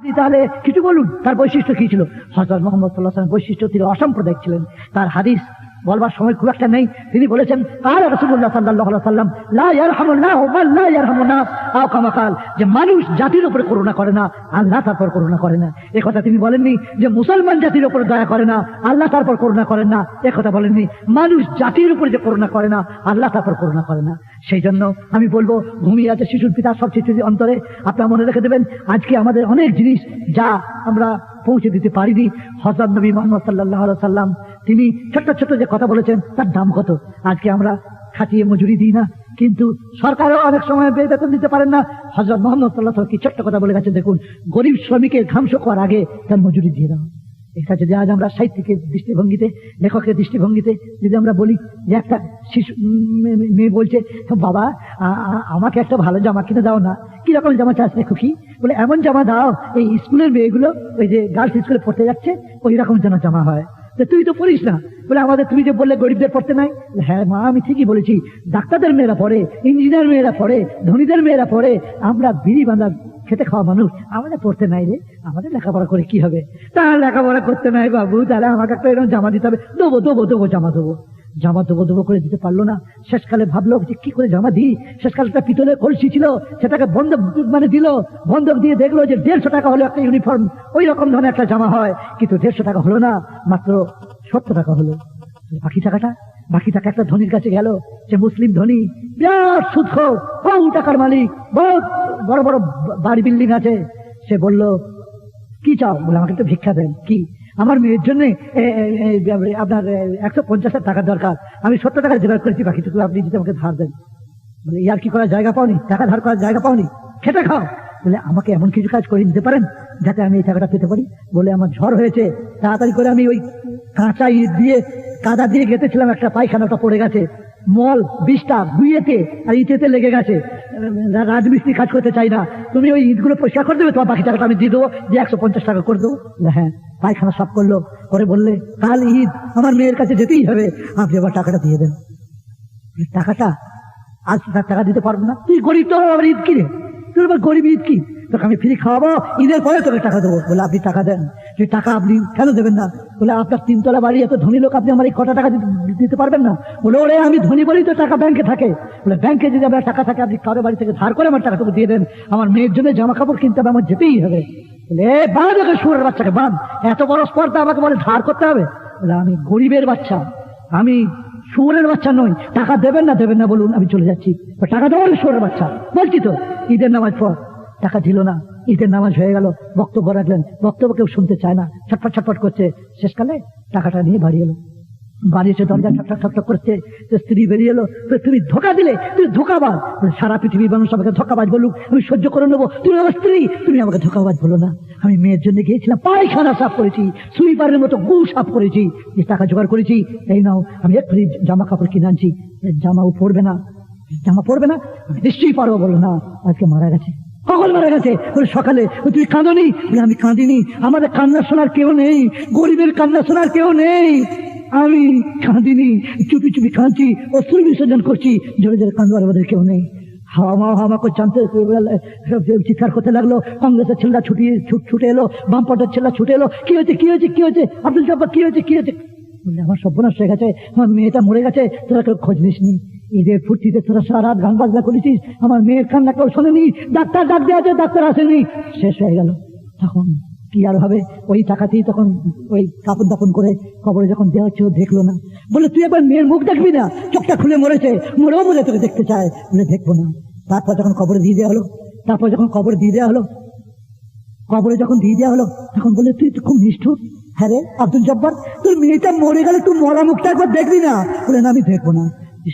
আপনি তাহলে কিছু বলুন, তার বৈশিষ্ট্য কি ছিল? হজরত মোহাম্মদ সাল্লাহ বৈশিষ্ট্য তিনি অসাম্প্রদায়িক ছিলেন। তার হাদিস বলবার সময় খুব একটা নেই। তিনি বলেছেন যে মানুষ জাতির উপরে করুণা করে না, আল্লাহ তারপর করুণা করে না। এ কথা তিনি বলেননি যে মুসলমান জাতির উপর দয়া করে না, আল্লাহ তারপর করুণা করেন না। এ কথা বলেননি, মানুষ জাতির উপরে যে করুণা করে না, আল্লাহ তারপর করুণা করে না। সেই জন্য আমি বলব ঘুমিয়ে আছে শিশুর পিতা সব চিঠি অন্তরে আপনার মনে রেখে দেবেন, আজকে আমাদের অনেক জিনিস যা আমরা পৌঁছে দিতে পারিনি। হজরত নবী মোহাম্মদ সাল্লাহ সাল্লাম তিনি ছোট্ট ছোট্ট যে কথা বলেছেন, তার দাম কত? আজকে আমরা খাটিয়ে মজুরি দিই না, কিন্তু সরকারও অনেক সময় বেতন দিতে পারেন না। হজরত মোহাম্মদ সাল্লাহ কি ছোট্ট কথা বলে গেছে দেখুন, গরিব শ্রমিকের ঘাম শুকোয়ার আগে তার মজুরি দিয়ে দাও। এটা যদি আজ আমরা সাহিত্যিকের দৃষ্টিভঙ্গিতে, লেখকের দৃষ্টিভঙ্গিতে যদি আমরা বলি, যে একটা শিশু মেয়ে বলছে, বাবা আমাকে একটা ভালো জামা কিনে দাও না। কীরকম জামা চাস রে খুকি? বলে, এমন জামা দাও, এই স্কুলের মেয়েগুলো, ওই যে গার্লস স্কুলে পড়তে যাচ্ছে, ওই রকম যেন জামা হয়। তো তুই তো পড়িস না। বলে, আমাদের, তুমি যে বললে গরিবদের পড়তে নাই? হ্যাঁ মা, আমি ঠিকই বলেছি। ডাক্তারদের মেয়েরা পড়ে, ইঞ্জিনিয়ার মেয়েরা পড়ে, ধনীদের মেয়েরা পড়ে, আমরা বিড়ি বাঁধা খেতে খাওয়া মানুষ, আমাদের পড়তে নাই রে। আমাদের লেখাপড়া করে কি হবে? তার লেখাপড়া করতে নাই বাবু, তাহলে আমাকে একটা এরকম জামা দিতে হবে। দেবো দেবো দেবো, জামা দেবো। জামা দেবো দেবো করে দিতে পারল না। শেষকালে ভাবলো যে কি করে জামা দিই? শেষকালে একটা পিতলের কলসি ছিল, সেটাকে বন্ধক মানে দিল, বন্ধক দিয়ে দেখল যে দেড়শো টাকা হলো একটা ইউনিফর্ম ওই রকম ধরনের একটা জামা হয়, কিন্তু দেড়শো টাকা হলো না, মাত্র সত্তর টাকা হলো। বাকি টাকাটা? বাকি টাকা একটা ধনীর কাছে গেল সে মুসলিম ধনী, বিরাট সুদখোর বহু টাকার মালিক, বহুত বড় বড় বাড়ি বিল্ডিং আছে। সে বলল, কি চাও? বলে, আমাকে একটু ভিক্ষা দেন। কি? আমার মেয়ের জন্য আপনার একশো পঞ্চাশ টাকা দরকার। আমি সত্তর টাকা জোগাড় করেছি বাকিটুকু আপনি যদি আমাকে ধার দেন। বলে, ইয়ার কি করার জায়গা পাওনি? টাকা ধার করার জায়গা পাওনি? খেতে খাও। বলে, আমাকে এমন কিছু কাজ করে দিতে পারেন, যাতে আমি এই টাকাটা পেতে পারি? বলে, আমার ঝড় হয়েছে। তাড়াতাড়ি করে আমি ওই কাঁচা ইট দিয়ে, কাদা দিয়ে গেঁথেছিলাম, একটা পায়খানাটা পড়ে গেছে। মল বিষটা বুয়েতে আর ইটেতে লেগে গেছে। রাজমিস্ত্রি কাজ করতে চাই না। তুমি ওই ইটগুলো পরিষ্কার করে দেবে, তোমার বাকি টাকাটা আমি দিয়ে দেবো যে একশো পঞ্চাশ টাকা করে দেবো। হ্যাঁ পায়খানা সাফ করল করে বললে, কাল ঈদ, আমার মেয়ের কাছে যেতেই হবে। আপনি আবার টাকাটা দিয়ে দেন। টাকাটা আজ তার টাকা দিতে পারব না। তুই গরিব তো আবার ঈদ কি রে? তুই আবার গরিব ঈদ কি? তোকে আমি ফ্রি খাওয়াবো, ঈদের পরে তোকে টাকা দেবো। বলে, আপনি টাকা দেন। সেই টাকা আপনি কেন দেবেন না? বলে, আপনার তিনতলা বাড়ি, এত ধনী লোক, আপনি আমার এই কটা টাকা দিতে- পারবেন না? বলে, ওরে, আমি ধনী বলেই তো টাকা ব্যাংকে থাকে। বলে ব্যাংকে যদি আপনার টাকা থাকে, আপনি কারও বাড়ি থেকে ধার করে আমার টাকাটুকু দিয়ে দেন। আমার মেয়ের জন্য জামা কাপড় কিনতে হবে, আমার যেতেই হবে। বলে বাঁধ ওকে সুরের বাচ্চাকে, বাঁধ। এত বড় স্পর্ধা আমাকে বলে ধার করতে হবে? বলে, আমি গরিবের বাচ্চা। আমি শুয়োরের বাচ্চা নই। টাকা দেবেন না দেবেন না, বলুন, আমি চলে যাচ্ছি। টাকা দেওয়ার শুয়োরের বাচ্চা। বলছি তো, ঈদের নামাজ পর টাকা দিল না। ঈদের নামাজ হয়ে গেল, বক্তব্য রাখলেন। বক্তব্য কেউ শুনতে চায় না, ছটফট ছটফট করছে। শেষকালে টাকাটা নিয়ে বাড়ি এলো। বাড়ি এসে দরজা ঠকঠক ঠকঠক করছে স্ত্রী বেরিয়ে এলো তুমি ধোকা দিলে, তুমি ধোকাবাজ। সারা পৃথিবীর মানুষ আমাকে ধোকাবাজ বলুক, আমি সহ্য করে নেব। তুমি আমার স্ত্রী, তুমি আমাকে ধোকাবাজ বলো না। আমি মেয়ের জন্য গিয়েছিলাম, পায়খানা সাফ করেছি, সুইপারের মতো গু সাফ করেছি যে টাকা জোগাড় করেছি। এই নাও, আমি এক্ষুনি জামা কাপড় কিনে আনছি। জামাও পরবে না। জামা পরবে না? নিশ্চয়ই পারব, বলো না। আজকে মারা গেছে। কখন মারা গেছে। বলে, সকালে তুমি কাঁদনি? আমি কাঁদিনি। আমাদের কান্না শোনার কেউ নেই। গরিবের কান্না শোনার কেউ নেই। আমি কাঁদিনি, চুপি চুপি কাঁদছি অস্ত্র বিসর্জন করছি, জোরে জোরে কাঁদবার আমাদের কেউ নেই। হাওয়া হাওয়া করে জানতে চিৎকার করতে লাগল। কংগ্রেসের ছেলেরা ছুটি, ছুট- এলো বামপটের ছেলেরা ছুটে এলো। কি হয়েছে কি হয়েছে কি হয়েছে? আব্দুল জব্বার, কি হয়েছে কি হয়েছে? আমার সর্বনাশ হয়ে গেছে, আমার মেয়েটা মরে গেছে, তোরা কেউ খোঁজ নিস নি ঈদের ফুর্তিতে তোরা সারা রাত গান বাজনা করেছিস, আমার মেয়ের কান্না কেউ শোনেনি, ডাক্তার ডাক দেওয়া আছে ডাক্তার আসেনি। শেষ হয়ে গেল। তখন কি আর হবে? ওই টাকাতেই তখন ওই কাপড় দাপন করে কবরে যখন দেওয়া হচ্ছে দেখল না। বলে, তুই একবার মেয়ের মুখ দেখবি না? চোখটা খুলে মরেছে মরেও বলে তোকে দেখতে চায়। বলে, দেখব না। তারপর যখন কবরে দিয়ে দেওয়া হলো, তারপর যখন কবরে দিয়ে দেওয়া হলো, কবরে যখন দিয়ে দেওয়া হলো, তখন বলে, তুই তো খুব নিষ্ঠুর। হ্যাঁ রে, আব্দুল জব্বার, তোর মেয়েটা মরে গেলে, তুই মরা মুখটা একবার দেখবি না? বলে আমি দেখব না।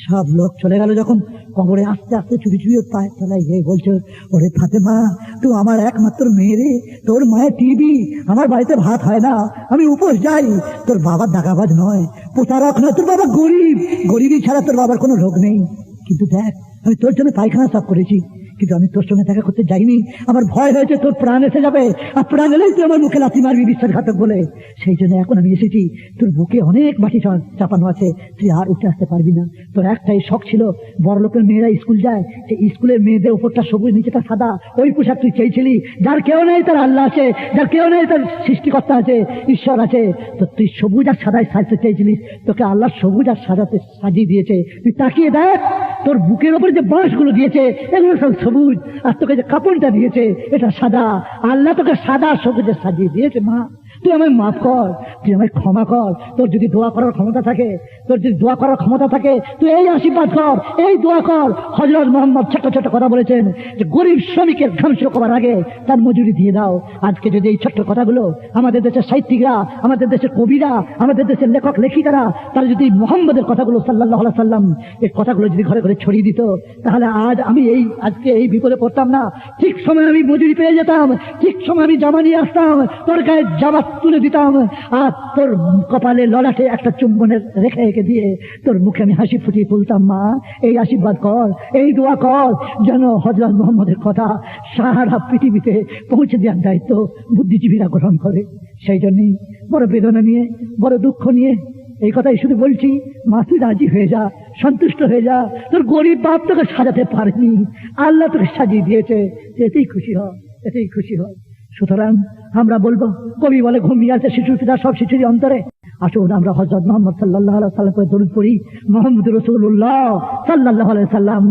সব লোক চলে গেল যখন কবরে আস্তে আস্তে চুরি চুরি পায়ের তলায় গিয়ে বলছে, ওরে ফাতেমা, তুই আমার একমাত্র মেয়ে রে, তোর মায়ের টিভি, আমার বাড়িতে ভাত হয় না, আমি উপোস যাই। তোর বাবার দাগাবাজ নয়, প্রতারক নয়, তোর বাবা গরিব। গরিবই ছাড়া তোর বাবার কোনো রোগ নেই। কিন্তু দেখ, আমি তোর জন্য পায়খানা সাফ করেছি। কিন্তু আমি তোর সঙ্গে দেখা করতে যাইনি। আমার ভয় হয়েছে, তোর প্রাণ এসে যাবে। আর প্রাণ এলেই তুই আমার মুখে লাথি মারবি বিশ্বাসঘাতক বলে। সেই জন্য এখন আমি এসেছি, তোর বুকে অনেক মাটি চাপানো আছে। তুই আর উঠে আসতে পারবি না। তোর একটাই শখ ছিল, বড় লোকের মেয়েরা স্কুল যায়, সেই স্কুলের মেয়েদের উপরটা সবুজ, নিচেটা সাদা। ওই পোশাক তুই চেয়েছিলি, যার কেউ নেই তার আল্লাহ আছে, যার কেউ নেই তার সৃষ্টিকর্তা আছে, ঈশ্বর আছে। তো তুই সবুজ আর সাদায় সাজতে চেয়েছিলিস, তোকে আল্লাহ সবুজ আর সাজাতে সাজিয়ে দিয়েছে। তুই তাকিয়ে দেখ, তোর বুকের ওপরে যে বাঁশগুলো দিয়েছে, এগুলো সব সবুজ, আর তোকে যে কাপড়টা দিয়েছে, এটা সাদা। আল্লাহ তোকে সাদা সবুজে সাজিয়ে দিয়েছে, মা। তুই আমায় মাফ কর, তুই আমায় ক্ষমা কর। তোর যদি দোয়া করার ক্ষমতা থাকে, তোর যদি দোয়া করার ক্ষমতা থাকে, তুই এই আশীর্বাদ কর, এই দোয়া কর। হজরত মোহাম্মদ ছোট ছোট কথা বলেছেন যে, গরিব শ্রমিকের ধ্বংস করার আগে তার মজুরি দিয়ে দাও। আজকে যদি এই ছোট্ট কথাগুলো আমাদের দেশের সাহিত্যিকরা, আমাদের দেশের কবিরা, আমাদের দেশের লেখক, লেখিকারা, তারা যদি মোহাম্মদের কথাগুলো সাল্লাহ সাল্লাম এই কথাগুলো যদি ঘরে ঘরে ছড়িয়ে দিত, তাহলে আজ আমি এই, আজকে এই বিপদে পড়তাম না। ঠিক সময় আমি মজুরি পেয়ে যেতাম, ঠিক সময় আমি জামা নিয়ে আসতাম তোর গায়ে জামা তুলে দিতাম আর তোর কপালে ললাটে একটা চুম্বনের রেখে রেখে দিয়ে তোর মুখে আমি হাসি ফুটিয়ে তুলতাম, মা। এই আশীর্বাদ কর, এই দোয়া কর, যেন হজরত মোহাম্মদের কথা সারা পৃথিবীতে পৌঁছে দেওয়ার দায়িত্ব বুদ্ধিজীবীরা গ্রহণ করে। সেই জন্যই বড় বেদনা নিয়ে, বড় দুঃখ নিয়ে এই কথাই শুধু বলছি, মা, তুই রাজি হয়ে যা, সন্তুষ্ট হয়ে যা। তোর গরিব বাপ তোকে সাজাতে পারেনি। আল্লাহ তোকে সাজিয়ে দিয়েছে। এতেই খুশি হ, এতেই খুশি হয় সুতরাং আমরা বলব, কবি বলে ঘুমিয়ে আছে শিশুর পিতা সব শিশুরই অন্তরে। আসুন আমরা হজরত মোহাম্মদ সাল্লাহ সাল্লাম করে দরুদ পড়ি। মোহাম্মদ রসুল্লাহ সাল্লাহ সাল্লাম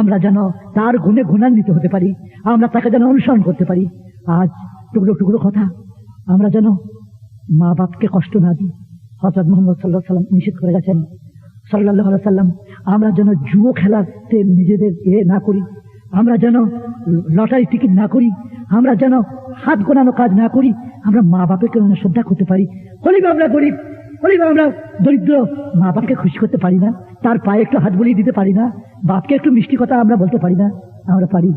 আমরা যেন তার গুণে গুণান্বিত হতে পারি, আমরা তাকে যেন অনুসরণ করতে পারি। আজ টুকরো টুকরো কথা, আমরা যেন মা বাপকে কষ্ট না দিই। হজরত মোহাম্মদ সাল্লাহ সাল্লাম নিষেধ করে গেছেন। সাল্লাহ সাল্লাম আমরা যেন জুয়ো খেলাতে নিজেদের এ না করি, আমরা যেন লটারি টিকিট না করি, আমরা যেন হাত গোনানো কাজ না করি, আমরা মা বাপকে শ্রদ্ধা করতে পারি। হলিবা আমরা গরিব। হলিবা আমরা দরিদ্র। মা বাপকে খুশি করতে পারি না। তার পায়ে একটু হাত বুলিয়ে দিতে পারি না। বাপকে একটু মিষ্টি কথা আমরা বলতে পারি না। আমরা পারি।